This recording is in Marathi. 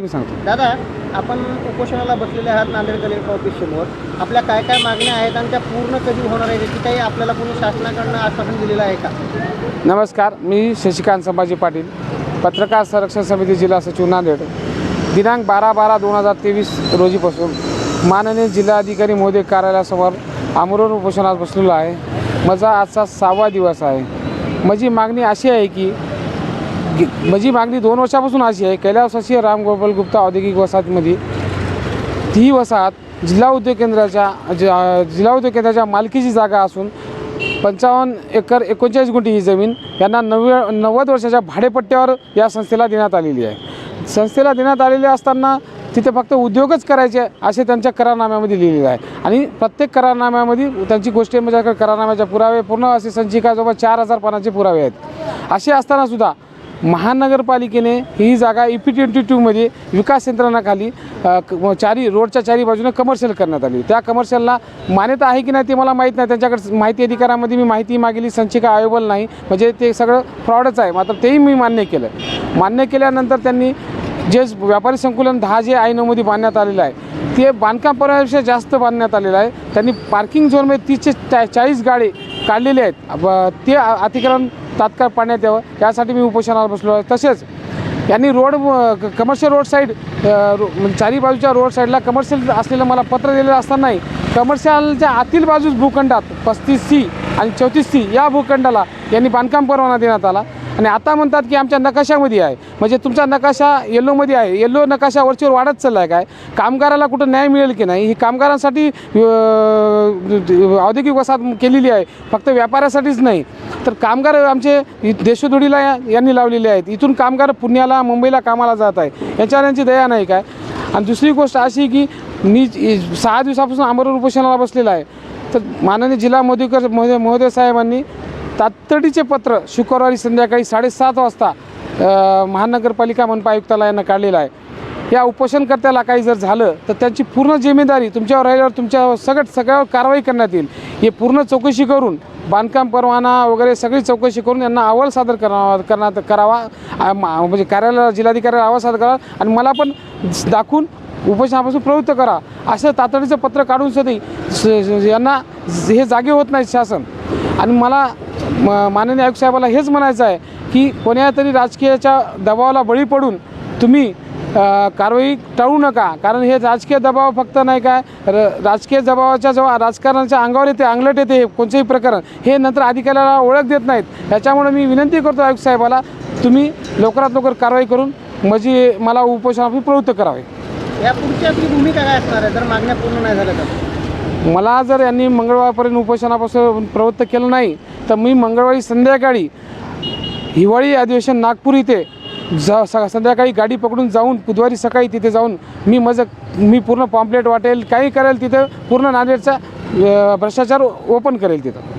मी सांगतो? दादा आपण उपोषणाला बसलेले आहात नांदेड कलेक्टर ऑफिस समोर. आपल्या काय काय मागण्या आहेत आणि त्या पूर्ण कधी होणार आहे याची काही आपल्याला कोणी शासनाकडनं आश्वासन दिलेलं आहे का? नमस्कार मी शशिकांत संभाजी पाटील पत्रकार संरक्षण समिती जिल्हा सचिव नांदेड. दिनांक बारा बारा दोन हजार तेवीस रोजीपासून माननीय जिल्हाधिकारी महोदय कार्यालयासमोर आमरण उपोषणात बसलेलो आहे. माझा आजचा सहावा दिवस आहे. माझी मागणी अशी आहे की माझी मागणी दोन वर्षापासून अशी आहे कैलासवासीय राम गोपाल गुप्ता औद्योगिक वसाहतीमध्ये ती वसाहत जिल्हा उद्योग केंद्राच्या ज- जिल्हा उद्योग केंद्राच्या मालकीची जागा असून पंचावन्न एकर एकोणचाळीस गुंठी ही जमीन यांना नव्वे नव्वद वर्षाच्या भाडेपट्ट्यावर या संस्थेला देण्यात आलेली आहे. संस्थेला देण्यात आलेली असताना तिथे फक्त उद्योगच करायचे असे त्यांच्या करारनाम्यामध्ये लिहिलेलं आहे. आणि प्रत्येक करारनाम्यामध्ये त्यांची गोष्टी म्हणजे करारनाम्याच्या पुरावे पूर्ण असे संचिका जवळ चार हजार पानाचे पुरावे आहेत. असे असतानासुद्धा महानगरपालिकेने ही जागा ई पी ट्वेंटी टूमध्ये विकास यंत्रणाखाली चारी रोडच्या चारी बाजूने कमर्शियल करण्यात आली. त्या कमर्शियलला मान्यता आहे की नाही ते मला माहीत नाही. त्यांच्याकडे माहिती अधिकारामध्ये मी माहिती मागेली संचिका अवेलेबल नाही. म्हणजे ते सगळं फ्रॉडच आहे. मात्र तेही मी मान्य केलं. मान्य केल्यानंतर त्यांनी जे व्यापारी संकुलन दहा जे आय नऊमध्ये बांधण्यात आलेलं आहे ते बांधकाम परवान्यापेक्षा जास्त बांधण्यात आलेलं आहे. त्यांनी पार्किंग झोनमध्ये तीसशे चा चाळीस गाडी काढलेले आहेत. ते आ- अतिक्रमण तात्काळ पाण्यात यावं. यासाठी मी उपोषणाला बसलो आहे. तसेच यांनी रोड कमर्शियल रोड साईड चारी बाजूच्या रोड साईडला कमर्शियल असलेलं मला पत्र दिलेलं असतानाही कमर्शियलच्या आतील बाजूस भूखंडात पस्तीस सी आणि चौतीस सी या भूखंडाला यांनी बांधकाम परवाना देण्यात आला. आणि आता म्हणतात की आमच्या नकाशामध्ये आहे. म्हणजे तुमचा नकाशा येल्लोमध्ये आहे. येल्लो नकाशा वरचीवर वाढत चालला आहे काय? कामगाराला कुठं न्याय मिळेल की नाही? ही कामगारांसाठी औद्योगिक वसाहत केलेली आहे. फक्त व्यापाऱ्यासाठीच नाही. तर कामगार आमचे इ- यांनी लावलेले आहेत. इथून कामगार पुण्याला मुंबईला कामाला जात आहे याच्यावर यांची दया नाही काय? आणि दुसरी गोष्ट अशी की मी सहा दिवसापासून आमरण उपोषणाला बसलेला आहे. तर माननीय जिल्हा मोदीकर महोदय महोदय साहेबांनी तातडीचे पत्र शुक्रवारी संध्याकाळी साडेसात वाजता महानगरपालिका मनपा आयुक्तालयानं काढलेलं आहे. या उपोषणकर्त्याला काही जर झालं तर त्यांची पूर्ण जिम्मेदारी तुमच्यावर राहिल्यावर तुमच्या सगळं सगळ्यावर कारवाई करण्यात येईल. हे पूर्ण चौकशी करून बांधकाम परवाना वगैरे सगळी चौकशी करून यांना अहवाल सादर करावा करणार करावा. मा- म्हणजे कार्यालयाला जिल्हाधिकाऱ्याला अहवाल सादर करावा आणि मला पण दाखवून उपोषणापासून प्रवृत्त करा. असं तातडीचं पत्र काढून सदी स- यांना हे जागे होत नाही शासन. आणि मला म- माननीय आयुक्त साहेबाला हेच म्हणायचं आहे की कोण्या तरी राजकीयाच्या दबावाला बळी पडून तुम्ही कारवाई टाळू नका. कारण हे राजकीय दबाव फक्त नाही काय र राजकीय दबावाच्या जेव्हा राजकारणाच्या अंगावर येते अंगलट येते हे कोणतेही प्रकरण हे नंतर अधिकाऱ्याला ओळख देत नाहीत. याच्यामुळे मी विनंती करतो आयुक्त साहेबाला तुम्ही लवकरात लवकर कारवाई करून म्हणजे मला उपोषणापासून प्रवृत्त करावे. या पुढची आपली भूमिका काय असणार आहे? जर मागण्या पूर्ण नाही झाल्या तर? मला जर यांनी मंगळवारपर्यंत उपोषणापासून प्रवृत्त केलं नाही तर मी मंगळवारी संध्याकाळी हिवाळी अधिवेशन नागपूर इथे जा स संध्याकाळी गाडी पकडून जाऊन बुधवारी सकाळी तिथे जाऊन मी माझं मी पूर्ण पॉम्पलेट वाटेल काही करेल तिथं पूर्ण नांदेडचा भ्रष्टाचार ओपन करेल तिथं.